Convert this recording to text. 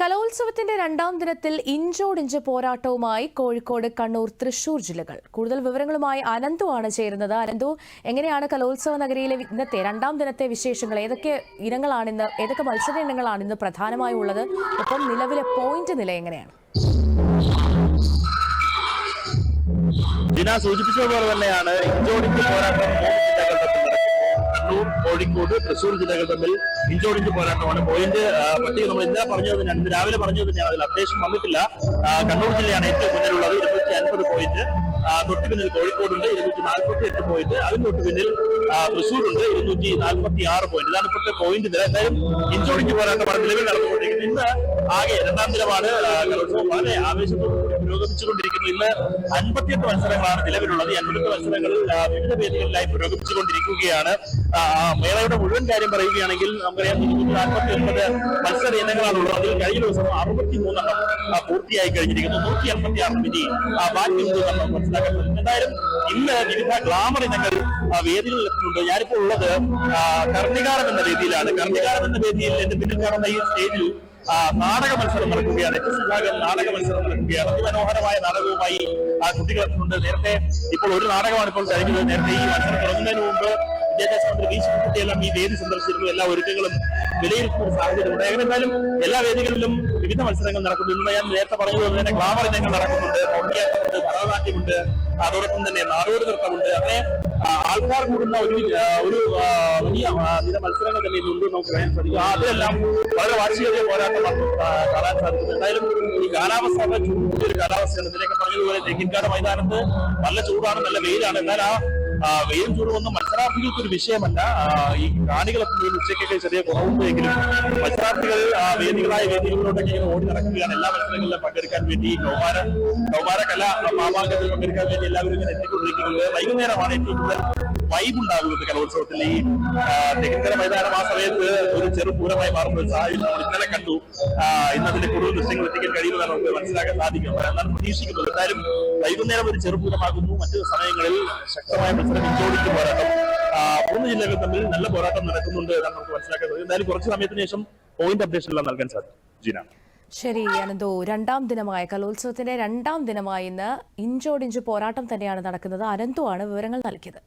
കലോത്സവത്തിന്റെ രണ്ടാം ദിനത്തിൽ ഇഞ്ചോടിഞ്ച് പോരാട്ടവുമായി കോഴിക്കോട് കണ്ണൂർ തൃശൂർ ജില്ലകൾ. കൂടുതൽ വിവരങ്ങളുമായി അനന്തു ആണ് ചേരുന്നത്. അനന്തു എങ്ങനെയാണ് കലോത്സവ നഗരിയിലെ ഇന്നത്തെ രണ്ടാം ദിനത്തെ വിശേഷങ്ങൾ? ഏതൊക്കെ ഇനങ്ങളാണ് ഇന്ന് ഏതൊക്കെ മത്സര ഇനങ്ങളാണ് ഇന്ന് പ്രധാനമായും ഉള്ളത്? ഒപ്പം നിലവിലെ പോയിന്റ് നില എങ്ങനെയാണ്? സൂചിപ്പിച്ചതുപോലെ തന്നെയാണ് ഇഞ്ചോടിഞ്ച് പോരാട്ടം കോഴിക്കോട് തൃശൂർ ജില്ലകൾ തമ്മിൽ ഇഞ്ചോടിഞ്ച് പോരാട്ടമാണ്. പോയിന്റ് പട്ടിക നമ്മൾ ഇന്നലെ പറഞ്ഞത് തന്നെയാണ് രാവിലെ പറഞ്ഞത് തന്നെയാണ് അതിൽ അപ്ഡേഷൻ വന്നിട്ടില്ല. കണ്ണൂർ ജില്ലയാണ് ഏറ്റവും മുന്നിലുള്ളത്. ഇരുന്നൂറ്റി അൻപത് പോയിന്റ്. തൊട്ട് പിന്നിൽ കോഴിക്കോടുണ്ട് ഇരുന്നൂറ്റി നാൽപ്പത്തി എട്ട് പോയിന്റ്. അതിന് തൊട്ട് പിന്നിൽ തൃശ്ശൂരുണ്ട് ഇരുന്നൂറ്റി നാൽപ്പത്തി ആറ് പോയിന്റ്. ഇതാണ് ഇപ്പോഴത്തെ പോയിന്റ് നില. എന്തായാലും ഇഞ്ചോടിഞ്ച് പോരാട്ടമാണ് നിലവിൽ നടന്നുകൊണ്ടിരിക്കുന്നത്. ഇന്ന് ആകെ രണ്ടാം നിലപാട് കലോത്സവം. വളരെ ആവേശത്തോടുകൂടി പുരോഗമിച്ചുകൊണ്ടിരിക്കുന്നു. ഇന്ന് അൻപത്തിയെട്ട് മത്സരങ്ങളാണ് നിലവിലുള്ളത്. ഈ അൻപത്തെട്ട് മത്സരങ്ങൾ വിവിധ വേദികളിലായി പുരോഗമിച്ചുകൊണ്ടിരിക്കുകയാണ്. മേളയുടെ മുഴുവൻ കാര്യം പറയുകയാണെങ്കിൽ നമുക്കറിയാം നാൽപ്പത്തി ഒൻപത് മത്സര ഇനങ്ങളാണ് ഉള്ളത്. അതിൽ കഴിഞ്ഞ ദിവസം അറുപത്തി മൂന്നെണ്ണം പൂർത്തിയായി കഴിഞ്ഞിരിക്കുന്നു. നൂറ്റി അൻപത്തി ആറ് മിനി ബാക്കി മൂന്നെണ്ണം മനസ്സിലാക്കാൻ എന്തായാലും ഇന്ന് വിവിധ ഗ്ലാമർ ഇനങ്ങൾ വേദികളിൽ എത്തുന്നുണ്ട് ഞാനിപ്പോൾ ഉള്ളത് കർണികാരം എന്ന വേദിയിലാണ്. കർണികാരം എന്ന വേദിയിൽ എന്റെ പിന്നിൽ കാണുന്ന ഈ സ്റ്റേജിൽ നാടക മത്സരം നടക്കുകയാണ്. വിഭാഗം നാടക മത്സരം നടക്കുകയാണ്. അതിമനോഹരമായ നാടകവുമായി കുട്ടികൾ എത്തുന്നുണ്ട് നേരത്തെ ഇപ്പോൾ ഒരു നാടകമാണ് ഇപ്പോൾ കഴിഞ്ഞത്. നേരത്തെ ഈ മത്സരം തുടങ്ങുന്നതിന് മുമ്പ് വിദ്യാഭ്യാസ മന്ത്രി വി. ശിവകുട്ടിയെല്ലാം ഈ വേദി സന്ദർശിച്ചിരുന്നു. എല്ലാ ഒരുക്കങ്ങളും വിലയിരുത്തുന്ന ഒരു ഏതായാലും എല്ലാ വേദികളിലും വിവിധ മത്സരങ്ങൾ നടക്കുന്നു ഇന്ന് ഞാൻ നേരത്തെ പറഞ്ഞതുപോലെ തന്നെ ക്ലാമർ ഇനങ്ങൾ നടക്കുന്നുണ്ട്. മോഹിനിയാട്ടമുണ്ട് അതോടൊപ്പം തന്നെ നാടോടി നൃത്തമുണ്ട്. അങ്ങനെ ആൾക്കാർ കൂടുന്ന ഒരു ഒരു വലിയ ചില മത്സരങ്ങൾ തന്നെ ഇന്നുണ്ട് നമുക്ക് പറയാൻ സാധിക്കും. അതെല്ലാം വളരെ വാശിയേറിയ പോരാട്ടം കാണാൻ സാധിക്കും. എന്തായാലും ഈ കാലാവസ്ഥ ചൂടിയ ഒരു കാലാവസ്ഥയാണ്. ഇതിലേക്ക് പറഞ്ഞതുപോലെ തെക്കിൻകാട് മൈതാനത്ത് നല്ല ചൂടാണ് നല്ല വെയിലാണ്. എന്നാൽ ആ, വെയിലും ചൂടും ഒന്നും മത്സരാർത്ഥികൾക്ക് ഒരു വിഷയമല്ല. ഈ കാണികളൊക്കെ ഉച്ചയ്ക്കൊക്കെ ചെറിയ കുറവുണ്ടെങ്കിലും മത്സരാർത്ഥികൾ വേദികളായ വേദികളിലോട്ടൊക്കെ ഇങ്ങനെ ഓടി നടക്കുകയാണ്. എല്ലാ മത്സരങ്ങളിലും പങ്കെടുക്കാൻ വേണ്ടി കൗമാര കൗമാര കല മാമാങ്കത്തിൽ പങ്കെടുക്കാൻ വേണ്ടി എല്ലാവരും ഇങ്ങനെ എത്തിക്കൊണ്ടിരിക്കുന്നത്. വൈകുന്നേരമാണ് ഏറ്റവും കൂടുതൽ വൈബ് ഉണ്ടാകുന്നത് കലോത്സവത്തിൽ ഈ തെക്കിൻകര മൈതാനം ആ സമയത്ത് ഒരു ചെറു പൂരമായി മാറുന്ന ഒരു സാഹചര്യം നമ്മൾ ഇന്നലെ കണ്ടു. ഇന്നതിന്റെ കൂടുതൽ ദൃശ്യങ്ങൾ എത്തിക്കാൻ കഴിയുമെന്നാണ് നമുക്ക് മനസ്സിലാക്കാൻ സാധിക്കും. എന്നാണ് പ്രതീക്ഷിക്കുന്നത്. എന്തായാലും വൈകുന്നേരം ഒരു ചെറുപൂരമാകുന്നു മറ്റു സമയങ്ങളിൽ ശക്തമായ മത്സരം ഇഞ്ചോടിക്ക് പോരാട്ടം. മൂന്ന് ജില്ലകൾ തമ്മിൽ നല്ല പോരാട്ടം നടക്കുന്നുണ്ട് എന്നാണ് നമുക്ക് മനസ്സിലാക്കാൻ സാധിക്കും എന്തായാലും കുറച്ച് സമയത്തിന് ശേഷം പോയിന്റ് അപ്ഡേഷൻ എല്ലാം നൽകാൻ സാധിക്കും. ജീന. ശരി അനന്തോ. രണ്ടാം ദിനമായ കലോത്സവത്തിന്റെ രണ്ടാം ദിനമായി ഇന്ന് ഇഞ്ചോടിഞ്ച് പോരാട്ടം തന്നെയാണ് നടക്കുന്നത്. അനന്തു ആണ് വിവരങ്ങൾ നൽകിയത്?